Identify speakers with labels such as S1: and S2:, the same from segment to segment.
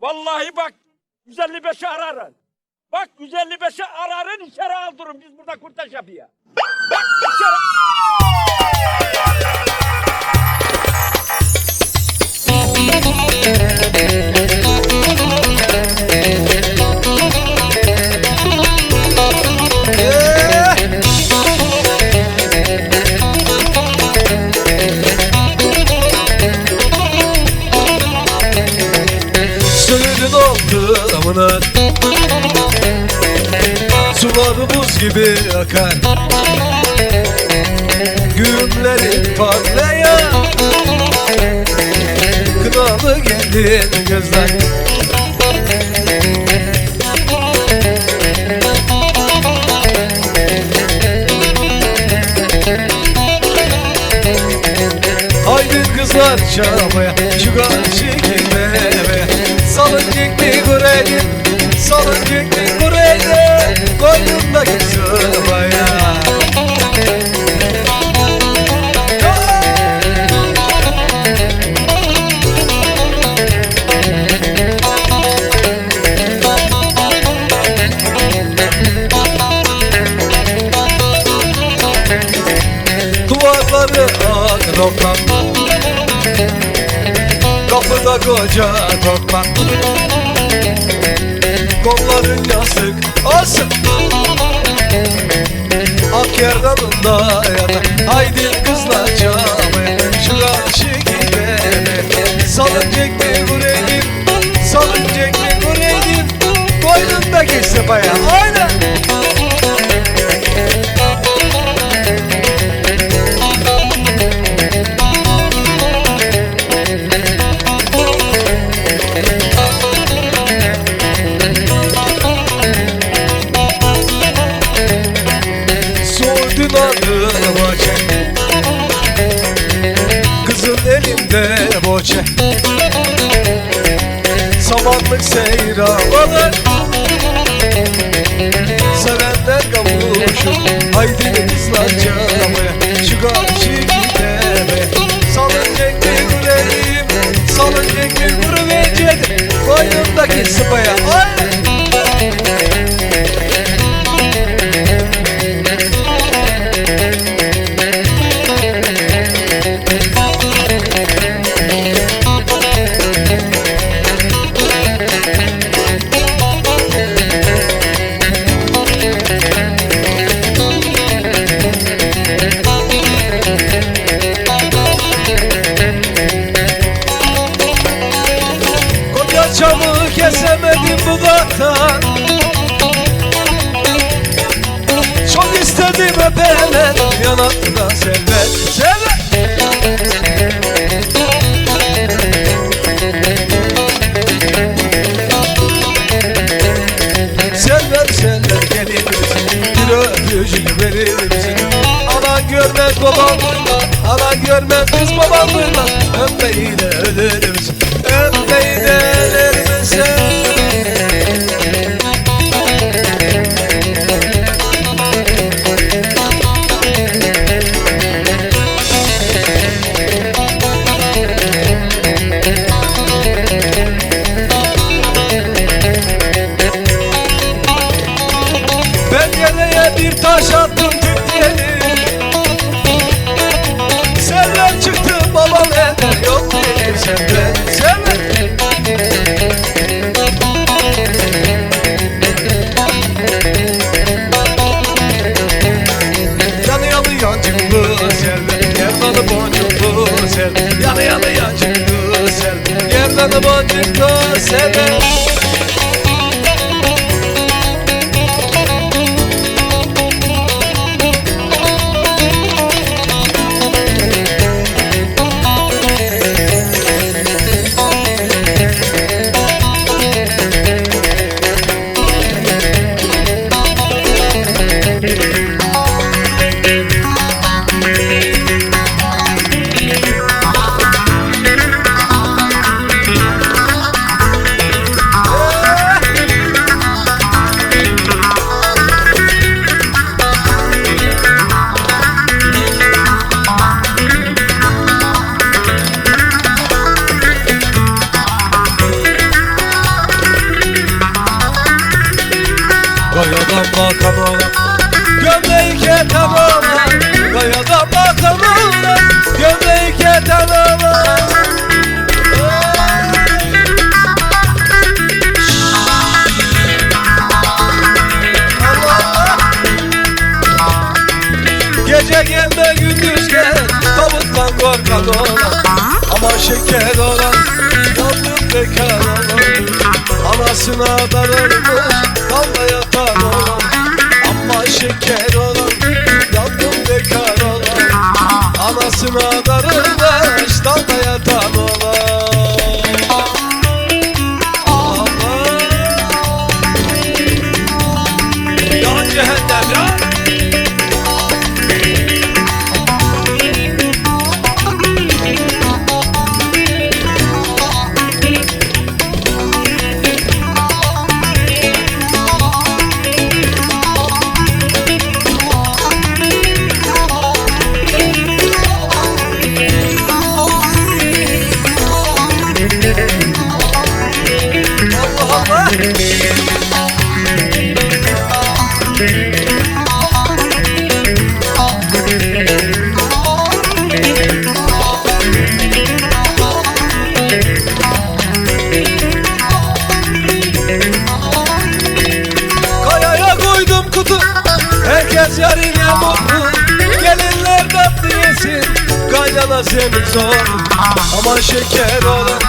S1: Vallahi bak 155'i ararın. Bak 155'i ararın içeri aldırın biz burada kurtaş yapıyor. Bak içeri.
S2: Suyun amına Suları buz gibi akar. Güğümlerin parlayan Kınalı geldin gözler. Haydi kızlar çabaya Şu karşı gitmeye Salıncık bir kureyim Salıncık bir kureyim koca tokmak Kolların yastık olsun Ak yerdanında yatar Haydi kızlar çabaya Şu karşı gidelim Salıncak bir kureyim Salıncak bir kureyim Boynundaki sıpaya Aynen Samanlık seyranlar Sevenler kavuşur. Haydi kızlar çalmaya Şu karşı gideme Salıncak bir kureyim Salıncak bir kureyim Koynumdaki sıpaya Ay! Koca çamı kesemedim dudaktan Çok istedim öpemen yanakta sever Sever Sever sever gelir misin? Bir öpücük verir misin? Anan görmez babam duymaz Anan görmez kız babam duymaz Öpmeyle ölür müsün seven. Olan Ama şeker olan Yandım bekar olan Anasına darılmış Damda yatan olan. Ama şeker olan Yandım bekar olan Anasına darılmış Zemin zor Aman şeker olan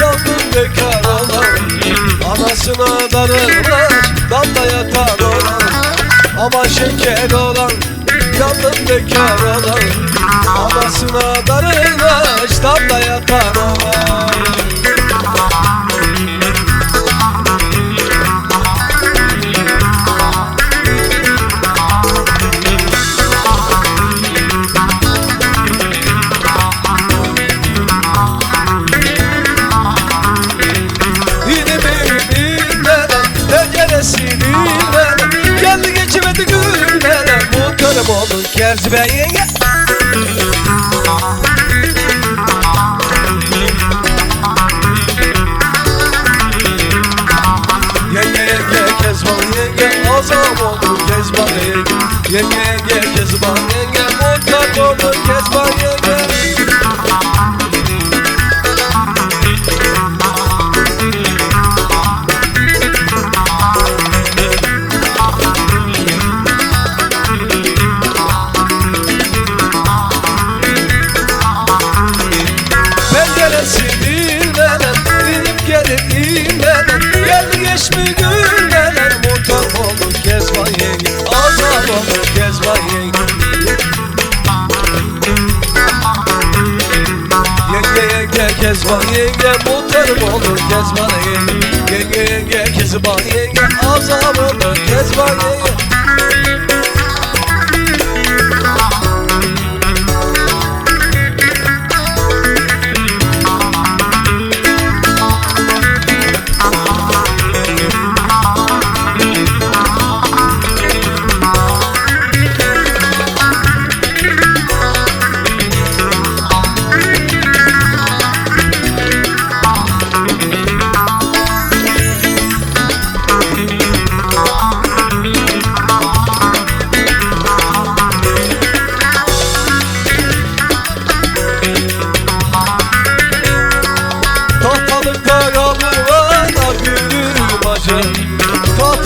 S2: Yandım bekar olan Anasına darılmış Damda yatan olan. Aman şeker olan Yandım bekar olan Anasına darılmış Damda yatan olan Kezban yenge Muhtarım oldu Kezban yenge. Yenge yenge Kezban yenge Azam oldu Kezban yenge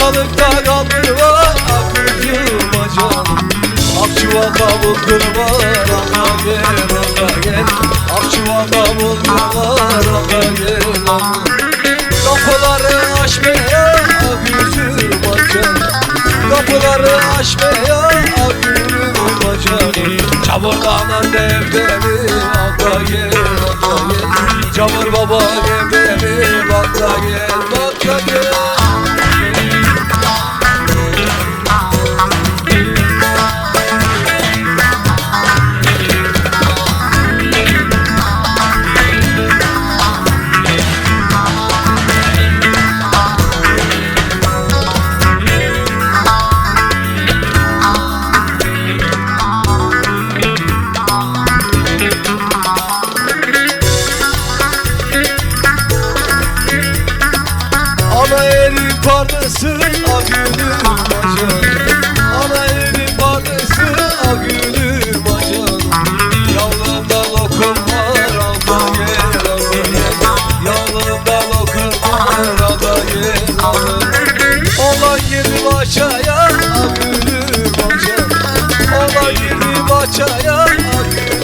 S2: Tahtalıkta kaldır var akülüm bacım Akçıvata bulgur var Allah gel Allah gel. Akçıvata bulgur var Allah gel Kapıları açmaya akülüm bacım Kapıları açmaya akülüm bacım Çamurlanan devdemi Allah gel Allah gel. Çamur baba devdemi Bakla gel. Bakla gel Ana erin pardısı a gülüm Ana erin pardısı a gülüm acan Yavruda lokum var al da gel. Al da gel Yavruda lokum var al da gel al da gel Ola girdi başaya a gülüm acan Ola girdi başaya a gülüm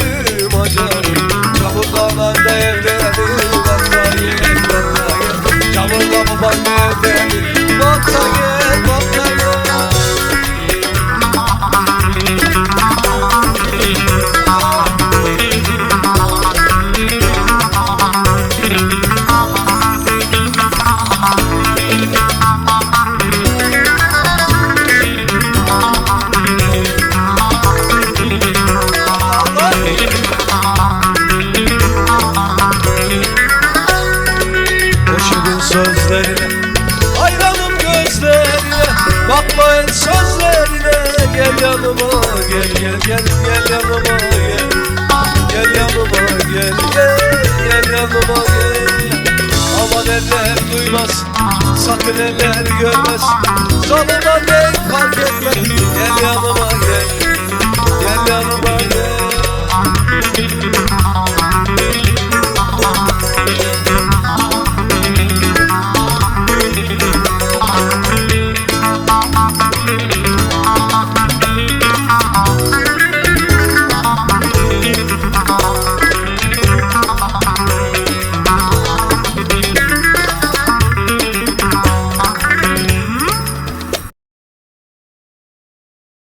S2: another. What are you? Yanıma gel gel gel